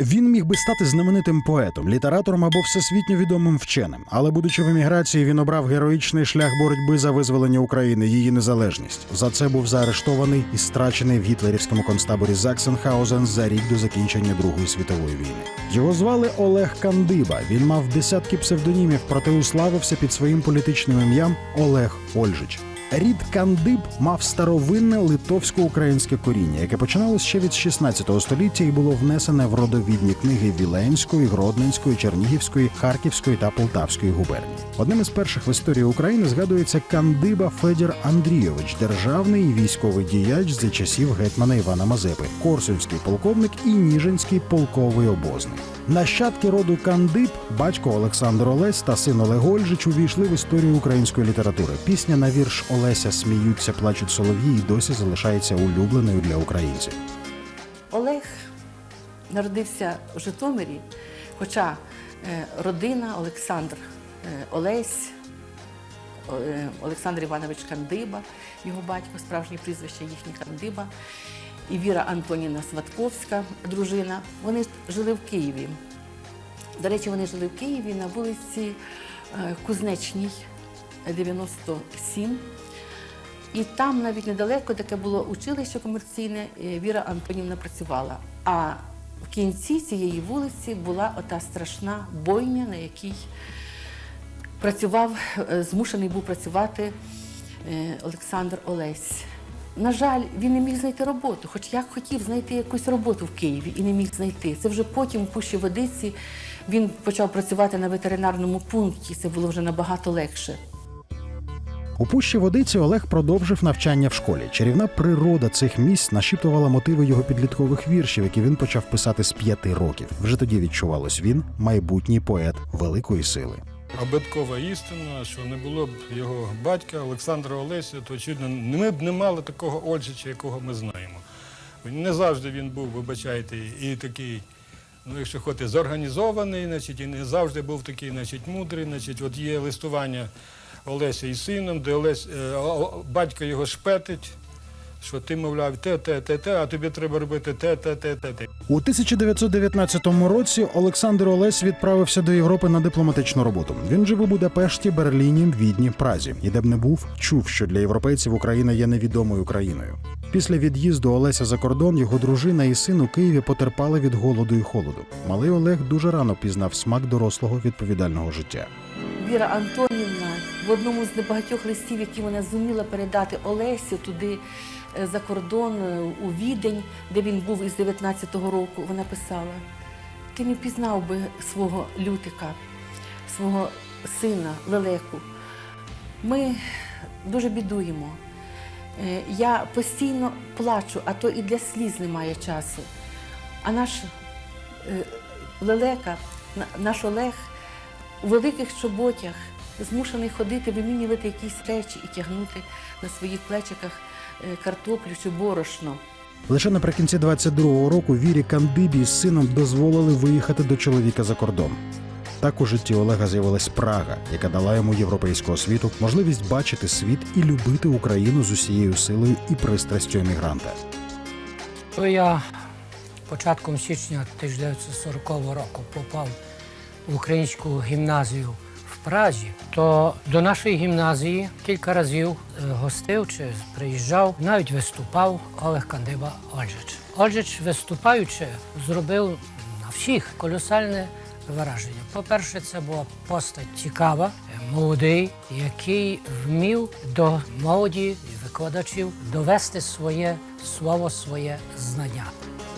Він міг би стати знаменитим поетом, літератором або всесвітньо відомим вченим, але, будучи в еміграції, він обрав героїчний шлях боротьби за визволення України, її незалежність. За це був заарештований і страчений в гітлерівському концтаборі Заксенхаузен за рік до закінчення Другої світової війни. Його звали Олег Кандиба. Він мав десятки псевдонімів, проте уславився під своїм політичним ім'ям Олег Ольжич. Рід Кандиб мав старовинне литовсько-українське коріння, яке починалось ще від 16 століття і було внесене в родовідні книги Віленської, Гродненської, Чернігівської, Харківської та Полтавської губернії. Одним із перших в історії України згадується Кандиба Федір Андрійович, державний і військовий діяч за часів гетьмана Івана Мазепи, корсунський полковник і Ніжинський полковий обозник. Нащадки роду Кандиб, батько Олександр Олесь та син Олег Ольжич увійшли в історію української літератури. Пісня на вірш Олеся Сміються, плачуть солов'ї і досі залишається улюбленою для українців. Олег народився в Житомирі, хоча е, родина Олександр е, Олесь, е, Олександр Іванович Кандиба, його батько, справжнє прізвище їхнє Кандиба, і Віра Антоніна Сватковська, дружина. Вони жили в Києві. До речі, вони жили в Києві на вулиці е, Кузнечній, 97. І там навіть недалеко таке було училище комерційне, е, Віра Антонівна працювала. А в кінці цієї вулиці була ота страшна бойня, на якій працював, е, змушений був працювати Олександр Олесь. На жаль, він не міг знайти роботу, хоч як хотів знайти якусь роботу в Києві і не міг знайти. Це вже потім, в Пущі Водиці, він почав працювати на ветеринарному пункті. Це було вже набагато легше. У пущі водиці Олег продовжив навчання в школі. Чарівна природа цих місць нашіптувала мотиви його підліткових віршів, які він почав писати з п'яти років. Вже тоді відчувалось він майбутній поет великої сили. Обиткова істина, що не було б його батька Олександра Олеся, то очевидно, ми б не мали такого Ольжича, якого ми знаємо. Не завжди він був, вибачайте, і такий, ну якщо хочете, зорганізований, значить, і не завжди був такий, значить, мудрий. Значить, от є листування Олеся із сином, де Олесь, е, батько його шпетить, що ти, мовляв, те, те, те, те, а тобі треба робити те, те, те, те. У 1919 році Олександр Олесь відправився до Європи на дипломатичну роботу. Він жив у Будапешті, Берліні, Відні, Празі. І де б не був, чув, що для європейців Україна є невідомою країною. Після від'їзду Олеся за кордон його дружина і син у Києві потерпали від голоду і холоду. Малий Олег дуже рано пізнав смак дорослого відповідального життя. Віра Антонівна в одному з небагатьох листів, які вона зуміла передати Олесю туди за кордон е, у Відень, де він був із 19-го року, вона писала: ти не пізнав би свого лютика, свого сина Лелеку. Ми дуже бідуємо. Е, Я постійно плачу, а то і для сліз немає часу. А наш е, Лелека, наш Олег у великих чоботях змушений ходити, вимінювати якісь речі і тягнути на своїх плечиках е, картоплю чи борошно. Лише наприкінці 22-го року Вірі Кандибі з сином дозволили виїхати до чоловіка за кордон. Так у житті Олега з'явилась Прага, яка дала йому європейську освіту, можливість бачити світ і любити Україну з усією силою і пристрастю емігранта. То я початком січня 1940 року попав в українську гімназію Празі, то до нашої гімназії кілька разів е, гостив чи приїжджав, навіть виступав Олег Кандиба Ольжич. Ольжич, виступаючи, зробив на всіх колосальне враження. По-перше, це була постать цікава, е, молодий, який вмів до молоді викладачів довести своє слово, своє знання.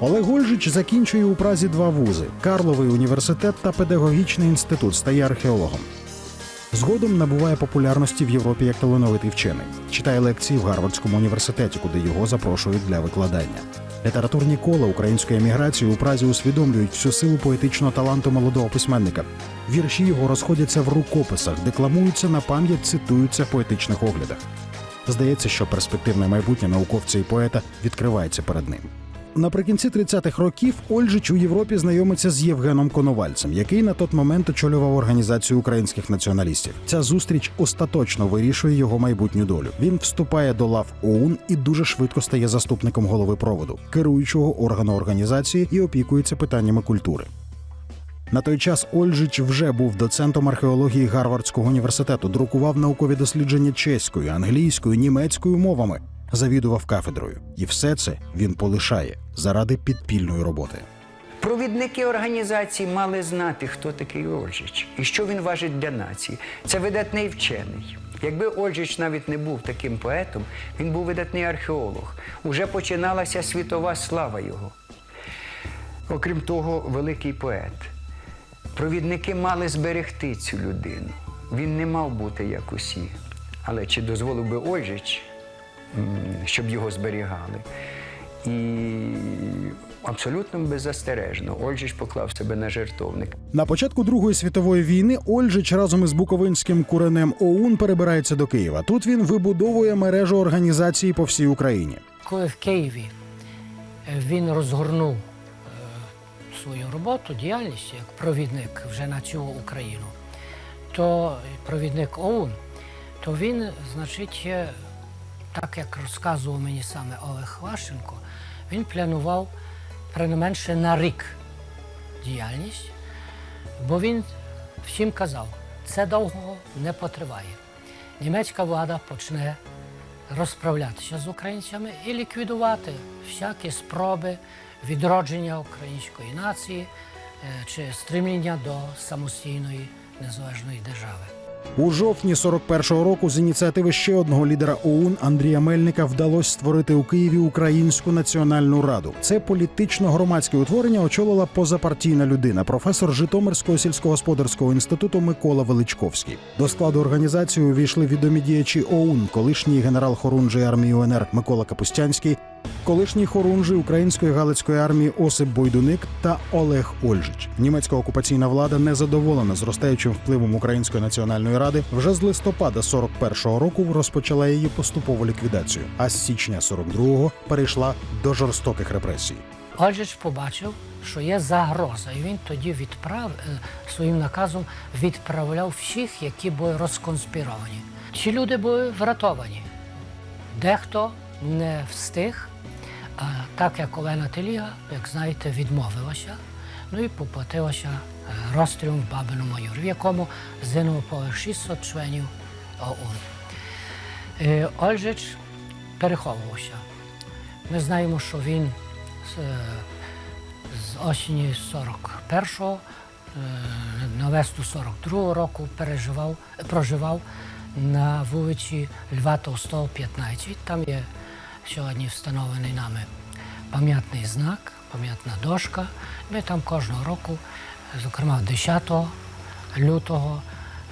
Олег Ольжич закінчує у Празі два вузи: Карловий університет та педагогічний інститут, стає археологом. Згодом набуває популярності в Європі як талановитий вчений. Читає лекції в Гарвардському університеті, куди його запрошують для викладання. Літературні кола української еміграції у Празі усвідомлюють всю силу поетичного таланту молодого письменника. Вірші його розходяться в рукописах, декламуються на пам'ять, цитуються в поетичних оглядах. Здається, що перспективне майбутнє науковця і поета відкривається перед ним. Наприкінці 30-х років Ольжич у Європі знайомиться з Євгеном Коновальцем, який на той момент очолював організацію українських націоналістів. Ця зустріч остаточно вирішує його майбутню долю. Він вступає до лав ОУН і дуже швидко стає заступником голови проводу, керуючого органу організації і опікується питаннями культури. На той час Ольжич вже був доцентом археології Гарвардського університету, друкував наукові дослідження чеською, англійською, німецькою мовами, завідував кафедрою. І все це він полишає заради підпільної роботи. Провідники організації мали знати, хто такий Ольжич і що він важить для нації. Це видатний вчений. Якби Ольжич навіть не був таким поетом, він був видатний археолог. Уже починалася світова слава його. Окрім того, великий поет. Провідники мали зберегти цю людину. Він не мав бути як усі. Але чи дозволив би Ольжич, щоб його зберігали? І абсолютно беззастережно Ольжич поклав себе на жертовник. На початку Другої світової війни Ольжич разом із буковинським куренем ОУН перебирається до Києва. Тут він вибудовує мережу організацій по всій Україні. Коли в Києві е, він розгорнув е, свою роботу, діяльність як провідник вже на цю Україну, то провідник ОУН, то він, значить, е, так як розказував мені саме Олег Ващенко, він планував принайменше на рік діяльність, бо він всім казав, це довго не потриває. Німецька влада почне розправлятися з українцями і ліквідувати всякі спроби відродження української нації е, чи стремління до самостійної незалежної держави. У жовтні 41-го року з ініціативи ще одного лідера ОУН Андрія Мельника вдалося створити у Києві Українську національну раду. Це політично-громадське утворення очолила позапартійна людина, професор Житомирського сільськогосподарського інституту Микола Величковський. До складу організації увійшли відомі діячі ОУН, колишній генерал хорунжий армії УНР Микола Капустянський, колишній хорунжий української галицької армії Осип Бойдуник та Олег Ольжич. Німецька окупаційна влада не задоволена зростаючим впливом Української національної ради. Вже з листопада 41-го року розпочала її поступову ліквідацію, а з січня 42-го перейшла до жорстоких репресій. Ольжич побачив, що є загроза, і він тоді відправ е, своїм наказом відправляв всіх, які були розконспіровані. Ці люди були врятовані. Дехто не встиг, а так як Олена Теліга, як знаєте, відмовилася, ну і поплатилася е, розстрілом в Бабиному Юрі, в якому згинуло понад 600 членів ОУН. Е, Ольжич переховувався. Ми знаємо, що він з, е, осені 41-го е, на весну 42-го року переживав, проживав на вулиці Льва Толстого, 15. Там є сьогодні встановлений нами пам'ятний знак, пам'ятна дошка. Ми там кожного року, зокрема 10 лютого,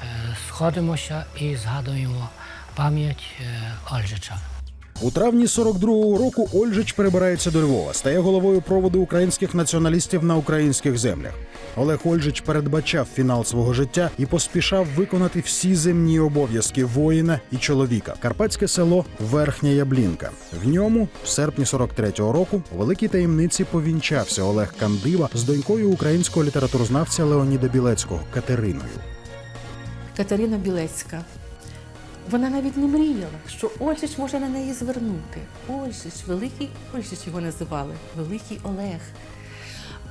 е, сходимося і згадуємо пам'ять е, Ольжича. У травні 42-го року Ольжич перебирається до Львова, стає головою проводу українських націоналістів на українських землях. Олег Ольжич передбачав фінал свого життя і поспішав виконати всі земні обов'язки воїна і чоловіка. Карпатське село Верхня Яблінка. В ньому, в серпні 43-го року, у великій таємниці повінчався Олег Кандива з донькою українського літературознавця Леоніда Білецького Катериною. Катерина Білецька. Вона навіть не мріяла, що Ольжич може на неї звернути. Ольжич, великий Ольжич його називали, великий Олег.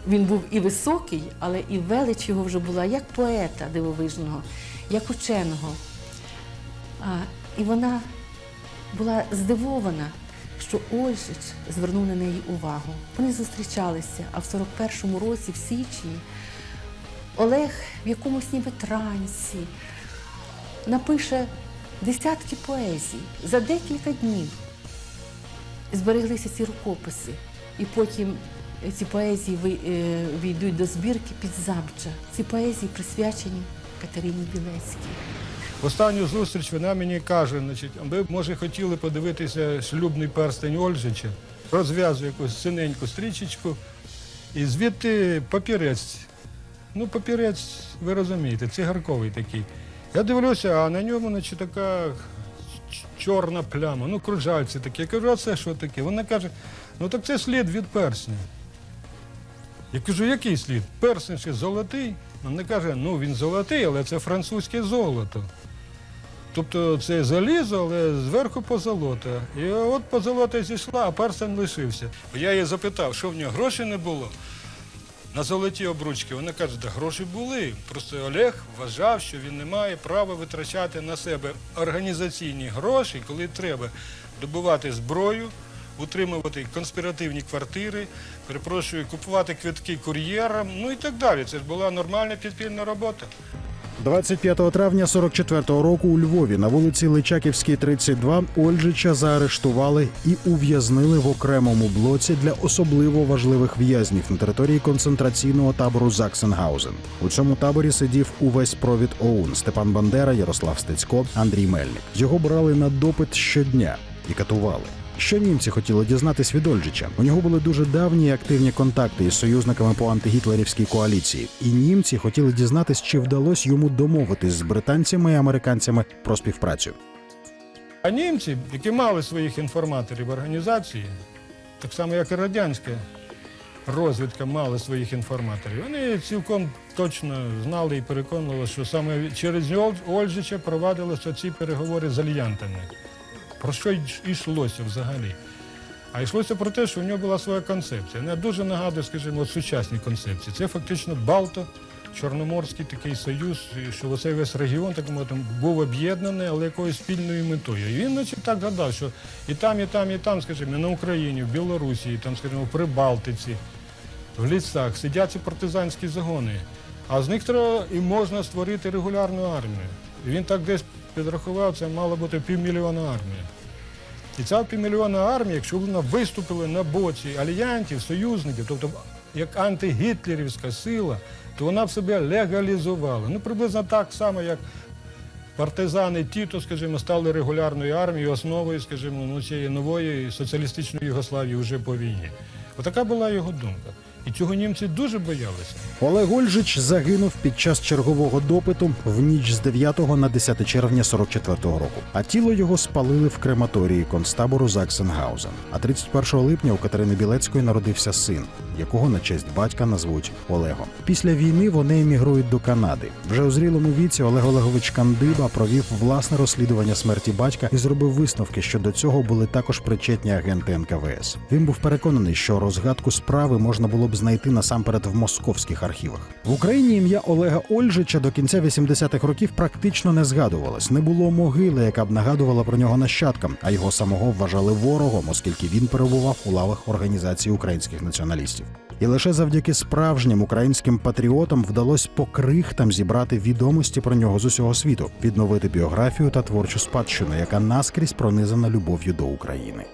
Він був і високий, але і велич його вже була як поета дивовижного, як ученого. А, і вона була здивована, що Ольжич звернув на неї увагу. Вони зустрічалися, а в 41-му році, в січні, Олег в якомусь ніби трансі напише десятки поезій за декілька днів. Збереглися ці рукописи, і потім ці поезії е, війдуть до збірки під замча. Ці поезії присвячені Катерині Білецькій. В останню зустріч вона мені каже, значить, ви, може, хотіли подивитися шлюбний перстень Ольжича, розв'язує якусь синеньку стрічечку, і звідти папірець. Ну, папірець, ви розумієте, цигарковий такий. Я дивлюся, а на ньому, значить, така чорна пляма, ну кружальці такі. Я кажу, а це що таке? Вона каже, ну так це слід від персня. Я кажу, який слід? Персень ще золотий. Вона каже, ну він золотий, але це французьке золото. Тобто це залізо, але зверху позолота. І от позолота зійшла, а персень лишився. Я її запитав, що в нього грошей не було на золоті обручки. Вони кажуть, що гроші були. Просто Олег вважав, що він не має права витрачати на себе організаційні гроші, коли треба добувати зброю, утримувати конспіративні квартири, перепрошую, купувати квитки кур'єрам, ну і так далі. Це ж була нормальна підпільна робота. 25 травня 44-го року у Львові на вулиці Личаківській, 32 Ольжича заарештували і ув'язнили в окремому блоці для особливо важливих в'язнів на території концентраційного табору Заксенгаузен. У цьому таборі сидів увесь провід ОУН Степан Бандера, Ярослав Стецько, Андрій Мельник. Його брали на допит щодня і катували. Що німці хотіли дізнатись від Ольжича? У нього були дуже давні і активні контакти із союзниками по антигітлерівській коаліції, і німці хотіли дізнатись, чи вдалося йому домовитись з британцями і американцями про співпрацю. А німці, які мали своїх інформаторів організації, так само як і радянська розвідка мала своїх інформаторів, вони цілком точно знали і переконували, що саме через Ольжича провадилися ці переговори з альянтами. Про що йшлося взагалі? А йшлося про те, що в нього була своя концепція. Вона дуже нагадує, скажімо, сучасні концепції. Це фактично Балто. Чорноморський такий союз, що оцей весь регіон так мовити, був об'єднаний, але якоюсь спільною метою. І він значить, так гадав, що і там, і там, і там, скажімо, на Україні, в Білорусі, і там, скажімо, в Прибалтиці, в лісах сидять ці партизанські загони. А з них треба і можна створити регулярну армію. І він так десь підрахував, це мало бути півмільйона армія. І ця півмільйона армія, якщо вона виступила на боці альянтів, союзників, тобто як антигітлерівська сила, то вона б себе легалізувала. Ну, приблизно так само, як партизани Тіто, скажімо, стали регулярною армією, основою, скажімо, ну, цієї нової соціалістичної Югославії вже по війні. Отака була його думка. І цього німці дуже боялися. Олег Ольжич загинув під час чергового допиту в ніч з 9 на 10 червня 44-го року. А тіло його спалили в крематорії концтабору Заксенгаузен. А 31 липня у Катерини Білецької народився син, якого на честь батька назвуть Олегом. Після війни вони емігрують до Канади. Вже у зрілому віці Олег Олегович Кандиба провів власне розслідування смерті батька і зробив висновки, що до цього були також причетні агенти НКВС. Він був переконаний, що розгадку справи можна було б знайти насамперед в московських архівах. В Україні ім'я Олега Ольжича до кінця 80-х років практично не згадувалось. Не було могили, яка б нагадувала про нього нащадкам, а його самого вважали ворогом, оскільки він перебував у лавах організації українських націоналістів. І лише завдяки справжнім українським патріотам вдалося по крихтам зібрати відомості про нього з усього світу, відновити біографію та творчу спадщину, яка наскрізь пронизана любов'ю до України.